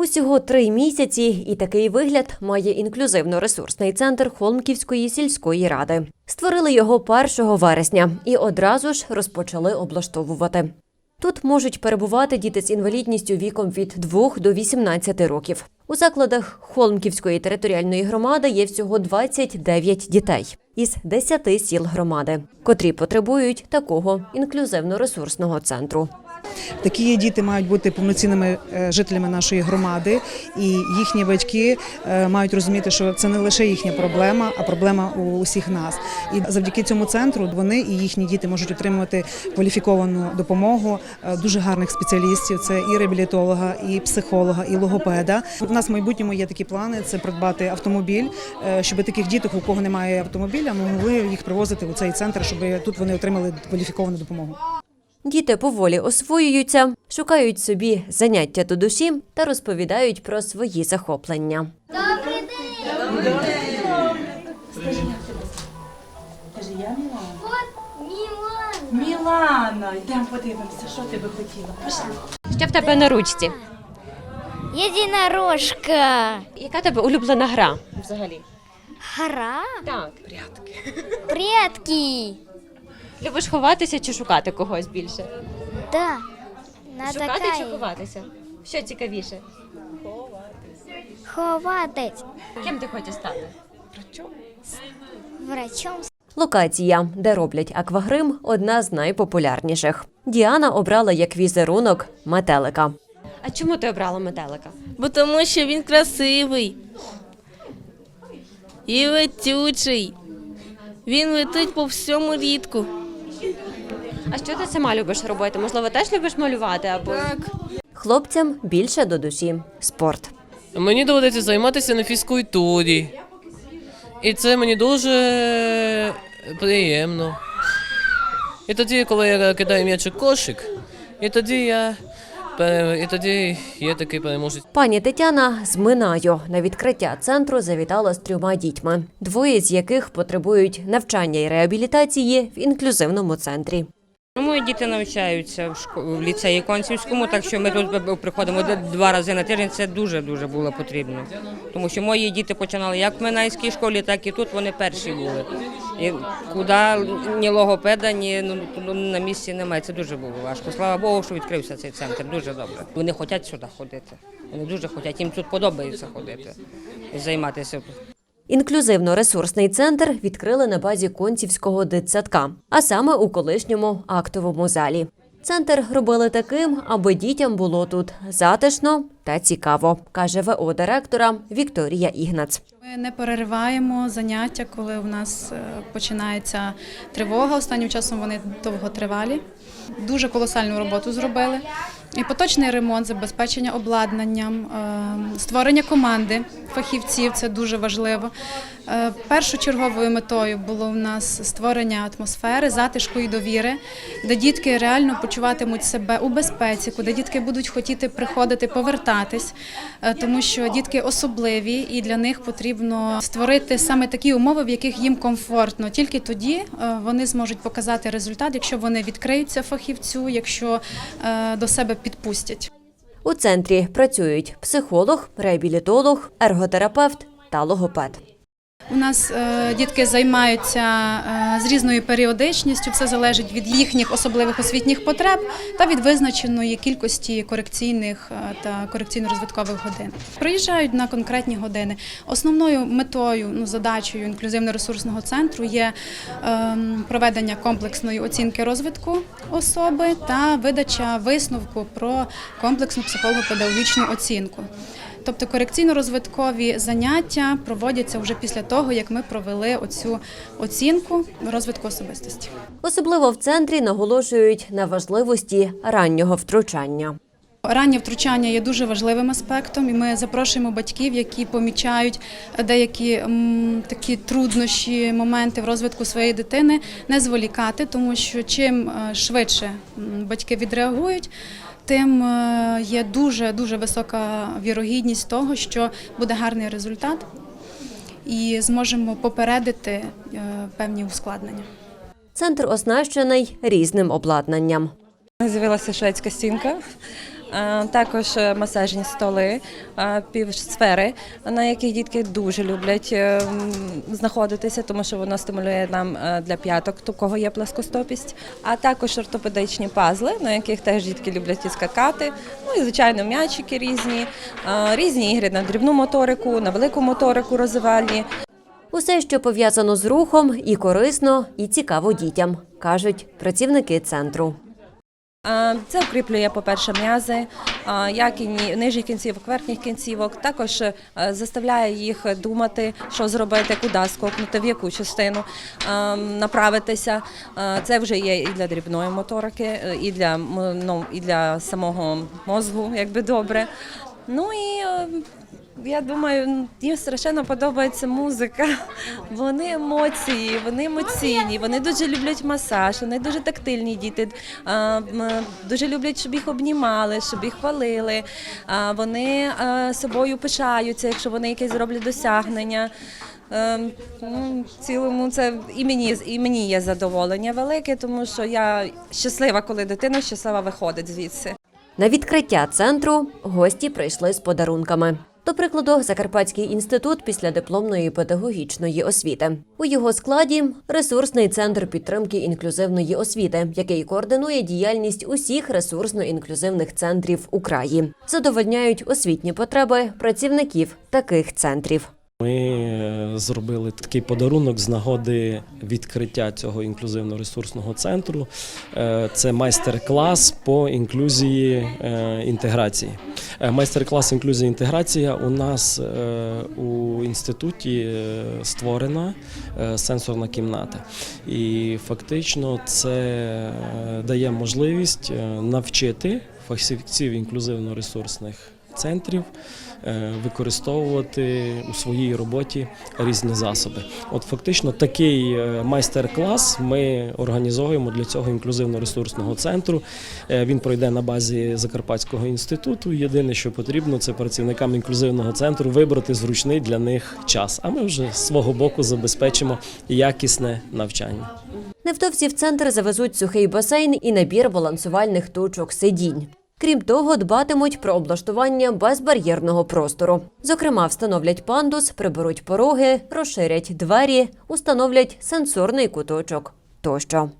Усього три місяці, і такий вигляд має інклюзивно-ресурсний центр Холмківської сільської ради. Створили його 1 вересня і одразу ж розпочали облаштовувати. Тут можуть перебувати діти з інвалідністю віком від 2 до 18 років. У закладах Холмківської територіальної громади є всього 29 дітей із 10 сіл громади, котрі потребують такого інклюзивно-ресурсного центру. Такі діти мають бути повноцінними е, жителями нашої громади, і їхні батьки е, мають розуміти, що це не лише їхня проблема, а проблема у усіх нас. І завдяки цьому центру вони і їхні діти можуть отримувати кваліфіковану допомогу е, дуже гарних спеціалістів. Це і реабілітолога, і психолога, і логопеда. У нас в майбутньому є такі плани: це придбати автомобіль, щоб таких діток, у кого немає автомобіля, могли їх привозити у цей центр, щоб тут вони отримали кваліфіковану допомогу. Діти поволі освоюються, шукають собі заняття до душі та розповідають про свої захоплення. Кажи, я Мілана. Мілан. Мілана, йдемо подивимося, що ти би хотіла. Пішли. Що в тебе на ручці? Єдинорожка. Яка тебе улюблена гра? Взагалі? Гра. Так. Предки. Любиш ховатися чи шукати когось більше? Да. На такая. ховатися? Що цікавіше? Ховатись. Ким ти хочеш стати? Врачом. Локація, де роблять аквагрим, одна з найпопулярніших. Діана обрала як візерунок метелика. А чому ти обрала метелика? Бо тому що він красивий і летючий. Він летить по всьому рідку. А що ти сама любиш робити? Можливо, теж любиш малювати або Так. хлопцям більше до душі спорт. Мені доведеться займатися на фізкультурі. І це мені дуже приємно. І тоді, коли я кидаю м'яч у кошик, і тоді я і тоді є такий переможець. Пані Тетяна з Минаю на відкриття центру завітала з трьома дітьми, двоє з яких потребують навчання і реабілітації в інклюзивному центрі. Ну, Мої діти навчаються в, ліцеї Концівському, так що ми тут приходимо два рази на тиждень. Це дуже дуже було потрібно. Тому що мої діти починали як в Минайській школі, так і тут вони перші були. І куди ні логопеда, ні ну, ну, на місці немає. Це дуже було важко. Слава Богу, що відкрився цей центр. Дуже добре. Вони хочуть сюди ходити. Вони дуже хочуть. Їм тут подобається ходити і займатися. Інклюзивно-ресурсний центр відкрили на базі Концівського дитсадка, а саме у колишньому актовому залі. Центр робили таким, аби дітям було тут затишно та цікаво, каже ВО директора Вікторія Ігнац. Ми не перериваємо заняття, коли у нас е, починається тривога. Останнім часом вони довготривалі. Дуже колосальну роботу зробили. І поточний ремонт, забезпечення обладнанням, е, створення команди фахівців це дуже важливо. Е, Першочерговою метою було в нас створення атмосфери, затишку і довіри, де дітки реально почуватимуть себе у безпеці, куди дітки будуть хотіти приходити, повертатись, е, тому що дітки особливі, і для них потрібно створити саме такі умови, в яких їм комфортно. Тільки тоді вони зможуть показати результат, якщо вони відкриються фахівцю, якщо до себе підпустять. У центрі працюють психолог, реабілітолог, ерготерапевт та логопед. У нас е, дітки займаються е, з різною періодичністю. Все залежить від їхніх особливих освітніх потреб та від визначеної кількості корекційних е, та корекційно-розвиткових годин. Приїжджають на конкретні години. Основною метою, ну задачею інклюзивно-ресурсного центру є ем, проведення комплексної оцінки розвитку особи та видача висновку про комплексну психолого-педагогічну оцінку. Тобто корекційно-розвиткові заняття проводяться вже після того, як ми провели оцю оцінку розвитку особистості. Особливо в центрі наголошують на важливості раннього втручання. Раннє втручання є дуже важливим аспектом, і ми запрошуємо батьків, які помічають деякі м, такі труднощі, моменти в розвитку своєї дитини, не зволікати, тому що чим е, швидше батьки відреагують. Тим е, є дуже дуже висока вірогідність того, що буде гарний результат, і зможемо попередити е, певні ускладнення. Центр оснащений різним обладнанням. З'явилася шведська стінка. Е, Також е, масажні столи, е, півсфери, на яких дітки дуже люблять знаходитися, тому що воно стимулює нам для п'яток, у кого є пласкостопість. А також ортопедичні пазли, на яких теж дітки люблять і скакати. Ну і звичайно, м'ячики різні, різні ігри на дрібну моторику, на велику моторику розвивальні. Усе, що пов'язано з рухом, і корисно, і цікаво дітям, кажуть працівники центру. Це укріплює, по-перше, м'язи, як і ні- нижніх кінцівок, верхніх кінцівок. Також е, заставляє їх думати, що зробити, куди скокнути, в яку частину направитися. Це вже є і для дрібної моторики, е, і для, ну, і для самого мозку, якби добре. Ну і е, я думаю, їм страшенно подобається музика. Вони емоції, вони емоційні, вони дуже люблять масаж, вони дуже тактильні діти. Дуже люблять, щоб їх обнімали, щоб їх хвалили. Вони собою пишаються, якщо вони якесь зроблять досягнення. Ем, Ну, цілому це і мені, і мені є задоволення велике, тому що я щаслива, коли дитина щаслива виходить звідси. На відкриття центру гості прийшли з подарунками. До прикладу, Закарпатський інститут післядипломної педагогічної освіти. У його складі ресурсний центр підтримки інклюзивної освіти, який координує діяльність усіх ресурсно-інклюзивних центрів у. Задовольняють освітні потреби працівників таких центрів. Ми е, зробили такий подарунок з нагоди відкриття цього інклюзивно-ресурсного центру. Е, Це майстер-клас по інклюзії е, інтеграції. Е, Майстер-клас інклюзія інтеграція у нас е, у інституті е, створена сенсорна кімната. І фактично це дає можливість навчити фахівців інклюзивно-ресурсних центрів використовувати у своїй роботі різні засоби. От фактично такий е, майстер-клас ми організовуємо для цього інклюзивно-ресурсного центру. Е, Він пройде на базі Закарпатського інституту. Єдине, що потрібно, це працівникам інклюзивного центру вибрати зручний для них час. А ми вже з свого боку забезпечимо якісне навчання. Невдовзі в центр завезуть сухий басейн і набір балансувальних точок сидінь. Крім того, дбатимуть про облаштування безбар'єрного простору. Зокрема, встановлять пандус, приберуть пороги, розширять двері, установлять сенсорний куточок тощо.